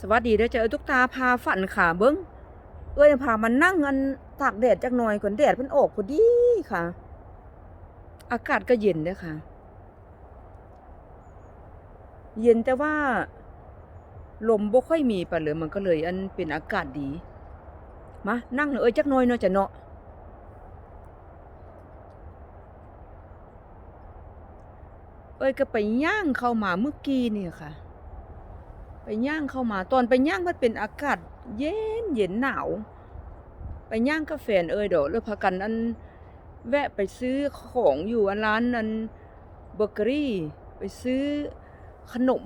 สวัสดีเด้อเจอตุ๊กตาพาฝันขาเบิ้งเอ้ยพามันนั่งอันตากแดดจักหน่อยก่อนแดดเพิ่นออกพอดีค่ะ อากาศก็เย็นเด้อค่ะ เย็นแต่ว่า ลมบ่ค่อยมีปะเลยมันก็เลยอันเป็นอากาศดี มานั่งเอ้ยจักหน่อยเนาะจะเนาะเอ้ยก็ไปย่างเข้ามาเมื่อกี้นี่ค่ะ ไปย่างเข้ามาตอนไปย่างมันเป็นอากาศ เย็นเย็นหนาว ไปย่างกาแฟเอยดอกแล้วพากันอันแวะไปซื้อของอยู่อันร้านอันเบเกอรี่ ไปซื้อขนม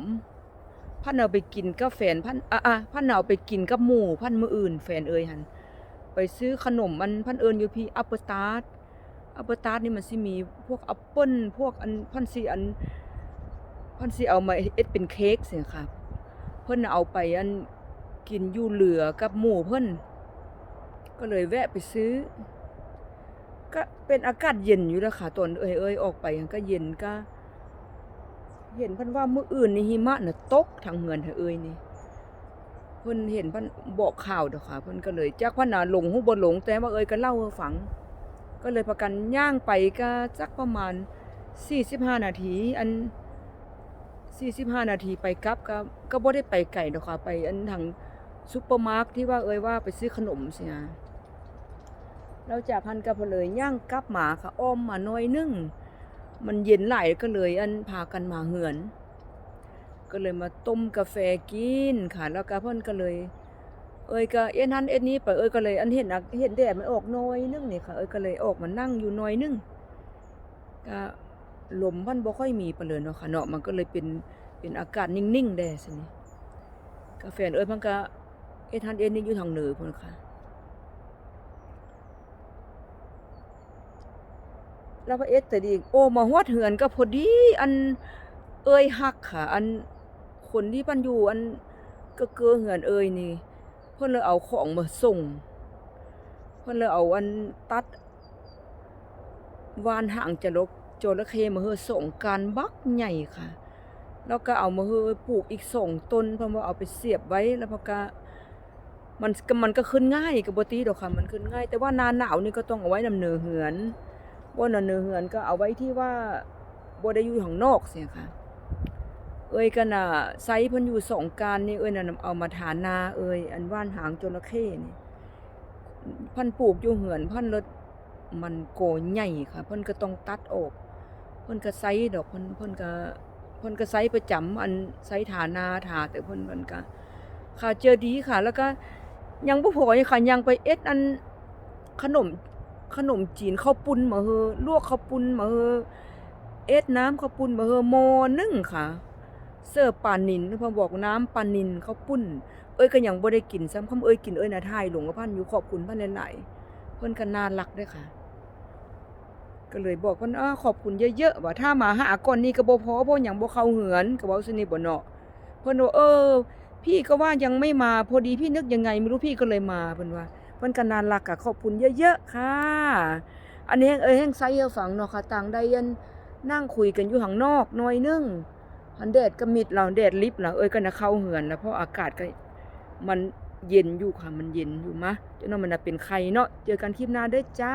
พันเอาไปกินกับแฟพันอะอะพันเอาไปกินกับหมู่พันมืออื่นแฟนเอยหันไปซื้อขนมมันพันเอิญอยู่พี่อัปเปอร์ตาร์อัปเปอร์ตาร์นี่มันสิมีพวกแอปเปิ้ลพวกอันพันสิอันพันสิเอามาเอ็ดเป็นเค้กเสียค่ะ พิ่นเอาไปอันกินอยู่เหลือกับหมู่เพิ่นก็เลยแวะไปซื้อ ก็เป็นอากาศเย็นอยู่แล้วค่ะตอนเอ้ยเอ้ยออกไปก็เย็นก็ เห็นเพิ่นว่าเมื้ออื่นในหิมะน่ะตกทางเมืองเธอเอ้ยนี่เพิ่นเห็นเพิ่นบอกข่าวเด้อค่ะเพิ่นก็เลยจักว่าน่ะหลงฮู้บ่หลงแต่ว่าเอ้ยก็เล่าให้ฟัง ก็เลยพากันย่างไปก็จักประมาณ45นาที อัน 45 นาทีไปกลับก็ก็บ่ได้ไปไกลดอกค่ะไปอันทางซุปเปอร์มาร์เกที่ว่าเอ่ยว่าไปซื้อขนมสินะเราจากพันกับเลยย่างกลับมาค่ะอ้อมมาน่อยนึงมันเย็นหลายก็เลยอันพากันมาเหือน ก็เลยมาต้มกาแฟกินค่ะแล้วก็เพิ่นก็เลย เอ้ยก็เอ็นหันเอ็นนี้ไปเอ้ยก็เลยอันเห็นเห็นแดดมันออกน้อยนึงนี่ค่ะเอ้ยก็เลยออกมานั่งอยู่น้อยนึงก็ ลมมันบ่ค่อยมีปานเลยเนาะค่ะเนาะมันก็เลยเป็นเป็นอากาศนิ่งๆแด้สินี่กาแฟเอ้ยมันก็เอ็นหันเอ็นนี่อยู่ทางเหนือพุ่นค่ะแล้วพระเอสแต่ดีโอ้มาฮอดเหือนก็พอดีอันเอ้ยฮักค่ะ อันคนที่ปันอยู่อันก็เกือเหือนเอ้ยนี่ เพิ่นเลยเอาของมาส่ง เพิ่นเลยเอาอันตัดวานหางจระ จระเข้มาเฮอส่งการบักใหญ่ค่ะ แล้วก็เอามาเฮอปลูกอีกสองต้นเพิ่นว่าเอาไปเสียบไว้แล้วพอก็มันก็มันก็ขึ้นง่ายกับบตีดอกค่ะมันขึ้นง่าย แต่ว่านาหนาวนี่ก็ต้องเอาไว้นำเนือเหือนบ่านอนเนือเหือนก็เอาไว้ที่ว่าบได้อยู่ข้างนอกเสียค่ะ เอ้ยก็น่ะไซเพิ่นอยู่สองการนี่เอ้ยน่ะเอามาฐานนาเอ้ยอันว่านหางจระเข้นี่พันปลูกอยู่เหือนพันรถมันโกใหญ่ค่ะ เพิ่นก็ต้องตัดออก พิ่นก็ไซดอกเพิ่นเพิ่นก็เพิ่นก็ไซประจำอันไซฐานนาถาแต่เพิ่นเพิ่นก็ค่ะเจอดีค่ะ แล้วก็ยังบ่พออีกค่ะยังไปเอ็ดอันขนมขนมจีนข้าวปุ้นมาเฮอลวกข้าวปุ้นมาเฮอเอ็ดน้ำข้าวปุ้นมาเฮอหมอนึ่งค่ะ เสิร์ปานินเพิ่นบอกน้ำปานินข้าวปุ้น เอ้ยก็ยังบ่ได้กินซ้ำคำเอ้ยกินเอ้ยนะทายหลวงกับพันอยู่ขอบคุณพันหลายๆเพิ่นก็น่ารักด้วยค่ะ ก็เลยบอกเพิ่นอ้าขอบคุณเยอะๆว่าถ้ามาหาก่อนนี้ก็บ่พอเพราะหยังบ่เข้าเหือนก็เว้าซินี่บ่เนาะเพิ่นว่าเออ พี่ก็ว่ายังไม่มาพอดีพี่นึกยังไงไม่รู้พี่ก็เลยมาเพิ่นว่าเพิ่นก็น่ารักอะขอบคุณเยอะๆค่ะ อันนี้เอ้ยแห่งไซเอฝังเนาะค่ะต่างได้ยันนั่งคุยกันอยู่ข้างนอกหน่อยนึงหันแดดก็มิดเราแดดลิบเราเอ้ยก็น่ะเข้าเหือนแล้วเพราะอากาศก็มันเย็นอยู่ค่ะมันเย็นอยู่มะจนว่ามันน่ะเป็นไข้เนาะเจอกันคลิปหน้าเด้อจ้า